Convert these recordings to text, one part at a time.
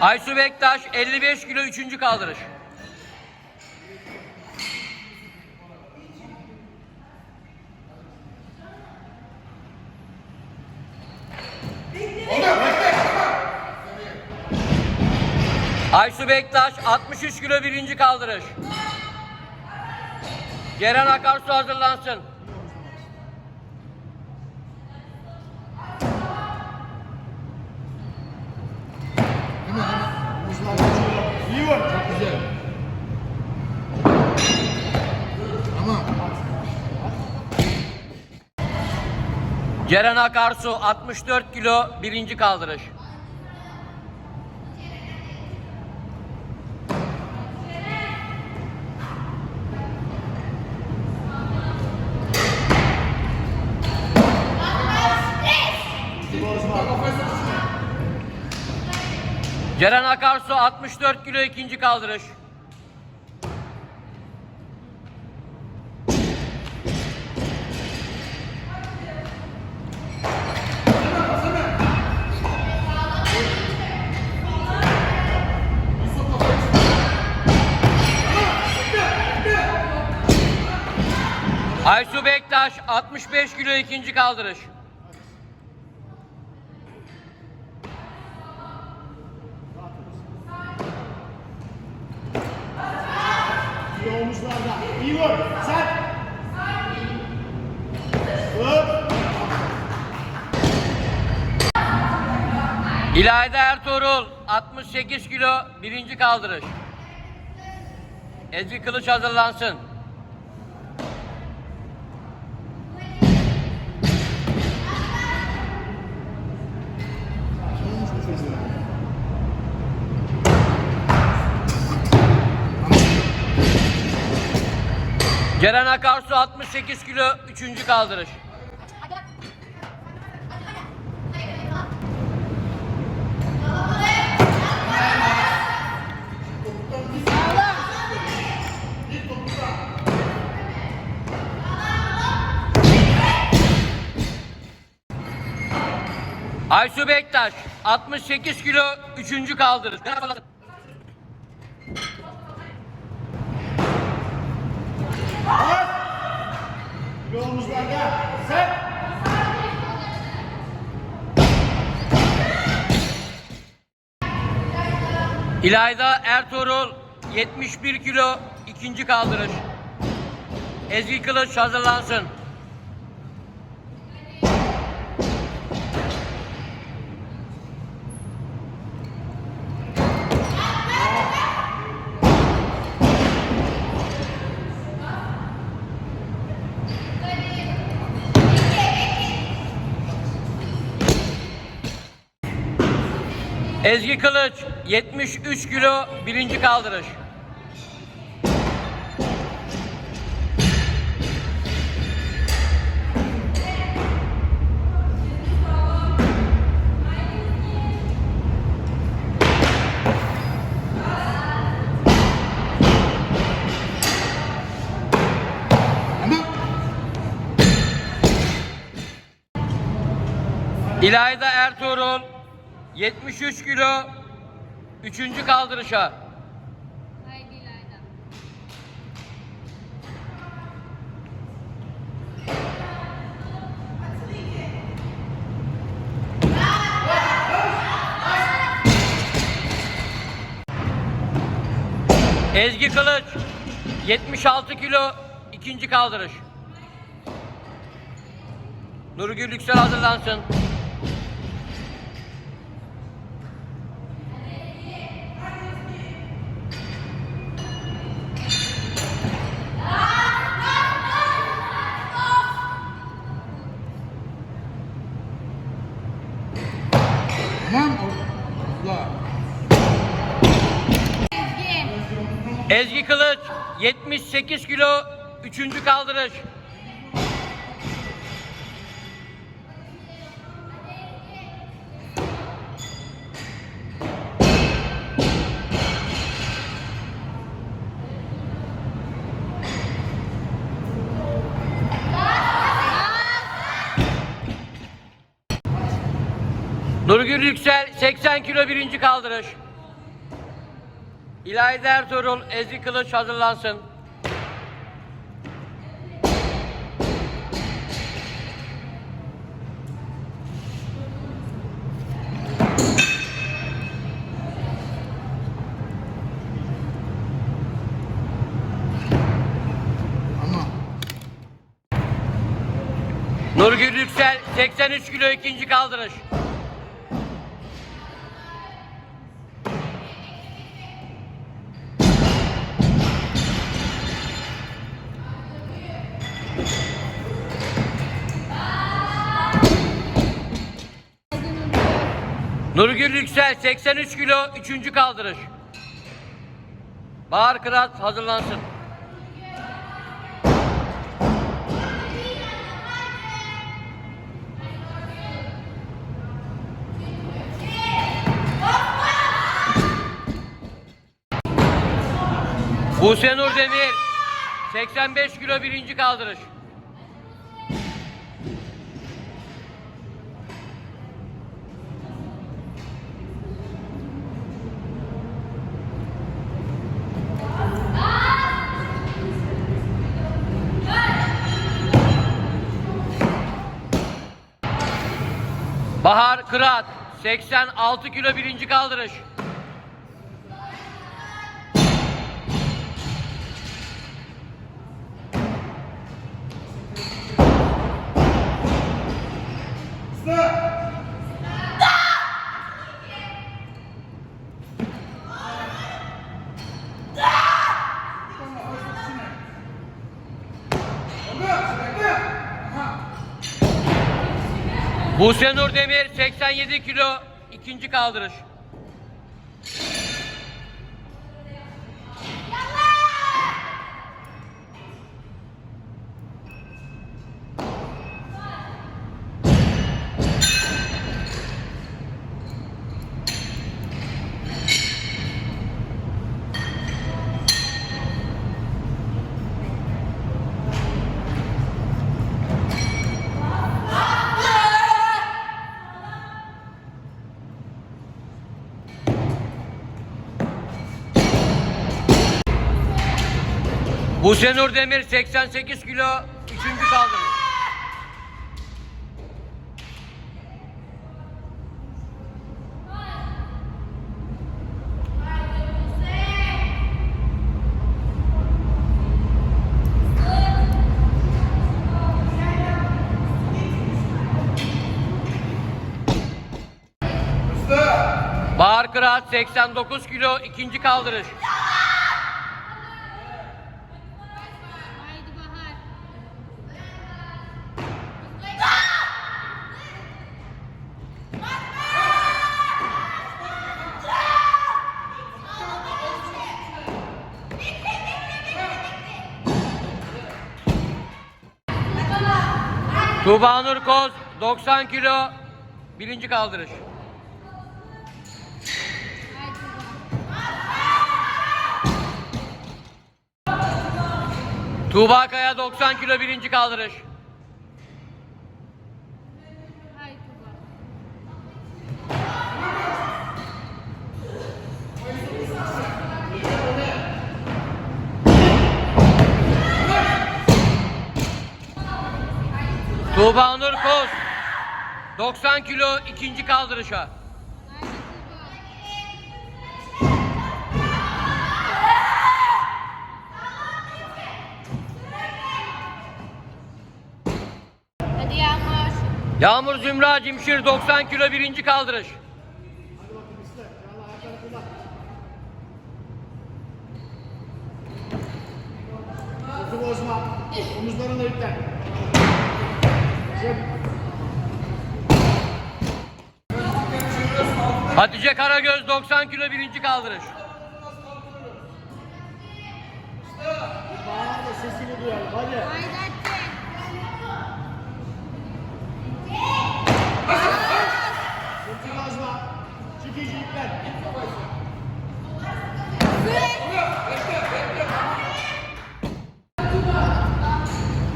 Aysu Bektaş 55 kilo 3. kaldırış. Aysu Bektaş 63 kilo 1. kaldırış. Ceren Akarsu hazırlansın. Ceren Akarsu 64 kilo 1. kaldırış. Ceren Akarsu 64 kilo 2. kaldırış. Aysu Bektaş 65 kilo 2. kaldırış. Omuzlarda. İyi vur. Sen. Vur. İlayda Ertuğrul 68 kilo 1. kaldırış. Ezgi Kılıç hazırlansın. Ceren Akarsu 68 kilo 3. kaldırış. Aysu Bektaş 68 kilo 3. kaldırış. İlayda Ertuğrul 71 kilo 2. kaldırış. Ezgi Kılıç hazırlansın. Ezgi Kılıç 73 kilo 1. kaldırış. İlayda Ertuğrul 73 kilo 3. kaldırışa. Haydi İlayda. Ezgi Kılıç 76 kilo 2. kaldırış. Nurgül Yüksel hazırlansın. Ezgi Kılıç 78 kilo 3. kaldırış. Nurgül Yüksel 80 kilo birinci kaldırış. İlayda Ertuğrul, Ezgi Kılıç hazırlansın. Nurgül Yüksel, 83 kilo ikinci kaldırış. Nurgül Yüksel, 83 kilo üçüncü kaldırış. Bahar Kırat hazırlansın. Buse Nur Demir 85 kilo birinci kaldırış. Bahar Kırat 86 kilo birinci kaldırış. Buse Nur Demir 87 kilo ikinci kaldırış. Buse Demir 88 kilo üçüncü kaldırış. Bahar Kıraat 89 kilo ikinci kaldırış. Haydi Tuğba Nur Koz 90 kilo birinci kaldırış. Tuğba Kaya 90 kilo birinci kaldırış. Tuğba Nur Koz 90 kilo ikinci kaldırışa. Hadi Yağmur. Yağmur Zümra Cimşir 90 kilo birinci kaldırış. bozma. Omuzlarını da yüklen. Hatice Karagöz 90 kilo birinci kaldırış. Sesini duyalım. Hadi Hatice. Kutu bozma. Çık iyice yüklen.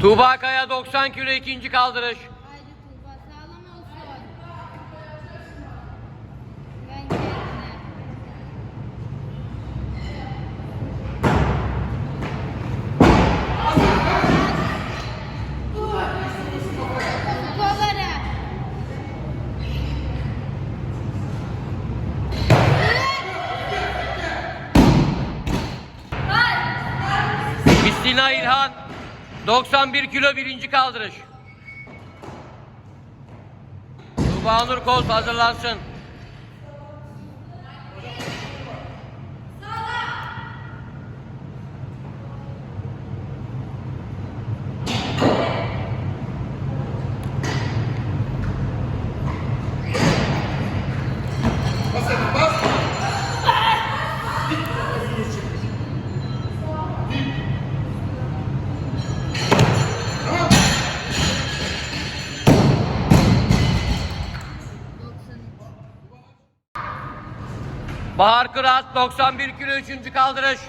Tuğba Kaya 90 kilo ikinci kaldırış. Haydi Tuğba sağlam olsun. Ben kendine. Mistina İlhan 91 kilo birinci kaldırış. Tuğba Nur Koz hazırlansın. Bahar Kırat 91 kilo üçüncü kaldırış.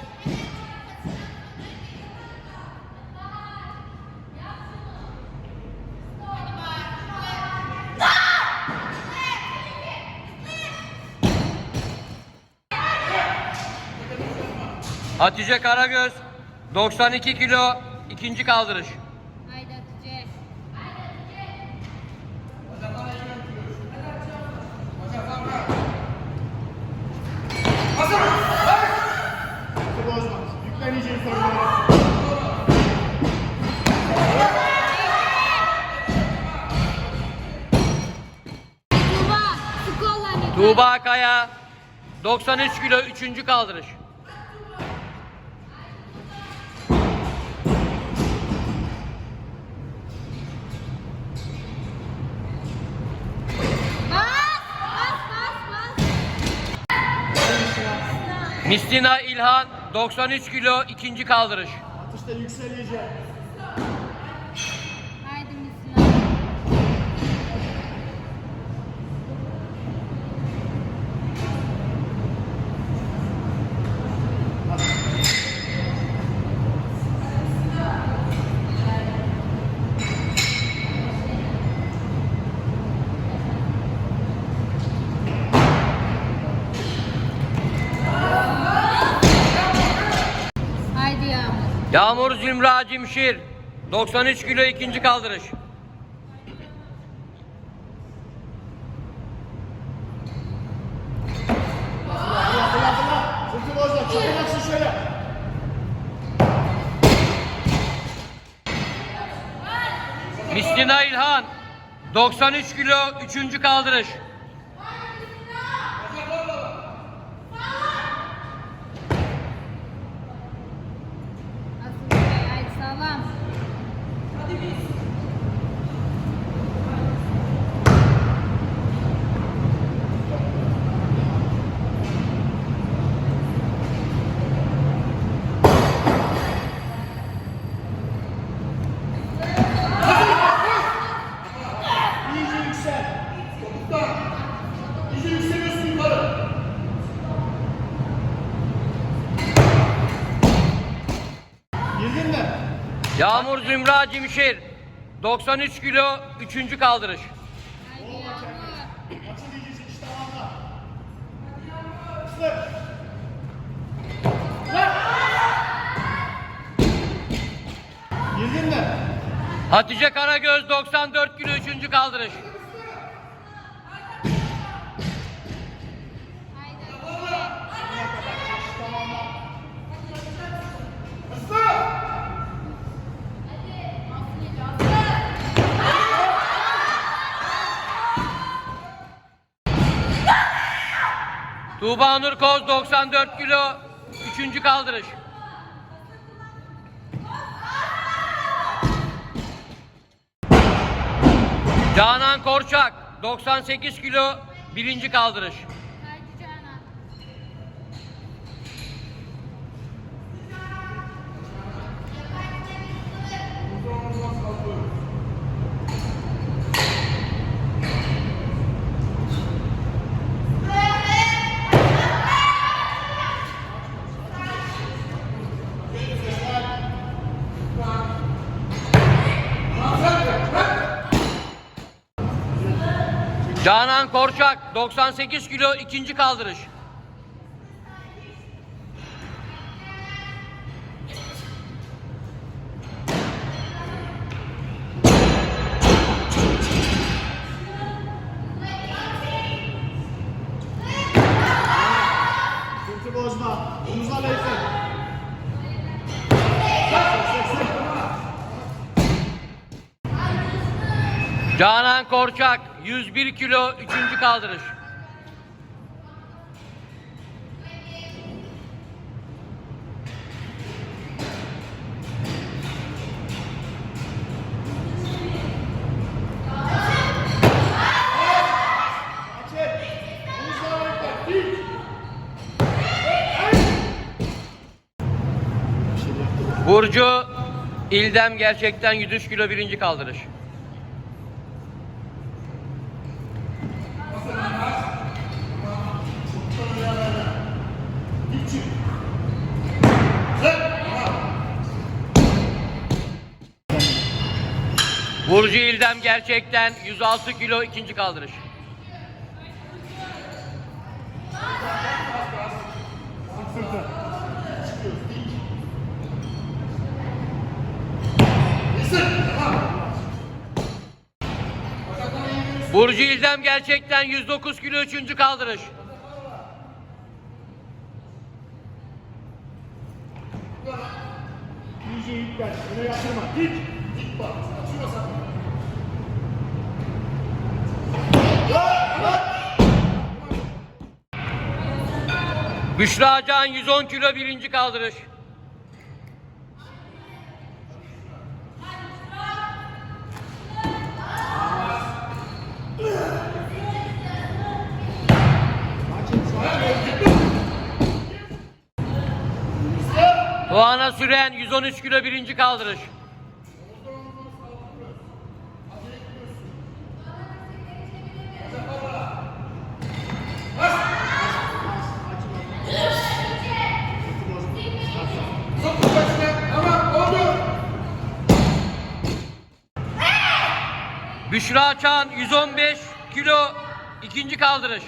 Hatice Karagöz 92 kilo ikinci kaldırış. Tuğba Kaya 93 kilo üçüncü kaldırış. Mistina İlhan 93 kilo ikinci kaldırış. Atışta yüksel Yağmur. Zümra Cimşir 93 kilo ikinci kaldırış. Mistina İlhan 93 kilo üçüncü kaldırış. Yağmur Zümra Cimşir 93 kilo üçüncü kaldırış. Girdin mi? Hatice Karagöz 94 kilo üçüncü kaldırış. Haydi. Tuğba Nur Koz 94 kilo üçüncü kaldırış. Canan Korçak 98 kilo birinci kaldırış. Canan Korçak 98 kilo ikinci kaldırış. Canan Korçak 101 kilo 3. kaldırış. Burcu İldem gerçekten 103 kilo 1. kaldırış. Burcu İldem gerçekten 106 kilo 2. kaldırış. Burcu İldem gerçekten 109 kilo 3. kaldırış. İyice yüklen. Öne yatırma. Dik. Dik bak. Açıyorsan. Büşra Can 110 kilo 1. kaldırış. Doğan'a Süren 113 kilo 1. kaldırış. Büşra Çan 115 kilo 2. kaldırış.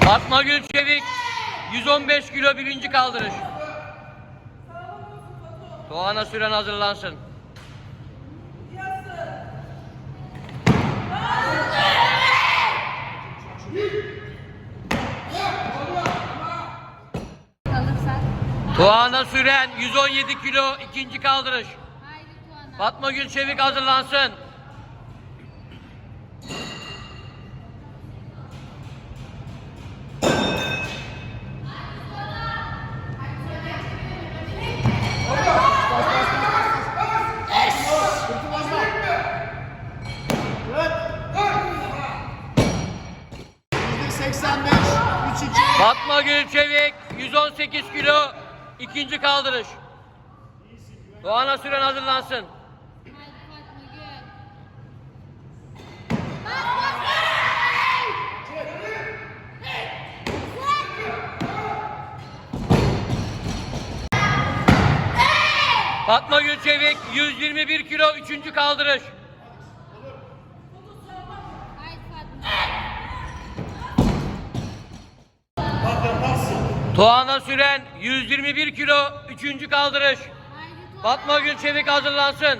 Fatma Gül Çevik 115 kilo 1. kaldırış. Doğan'a süren hazırlansın. Doğan'a süren 117 kilo 2. kaldırış. Haydi Tuana. Fatma Gül Çevik hazırlansın. Fatma Gül Çevik 118 kilo 2. kaldırış. Doğan'a süren hazırlansın. Fatma Gül. Fatma Gül Çevik 121 kilo 3. kaldırış. Doğan'a süren 121 kilo 3. kaldırış. Fatma Gül Çevik hazırlansın.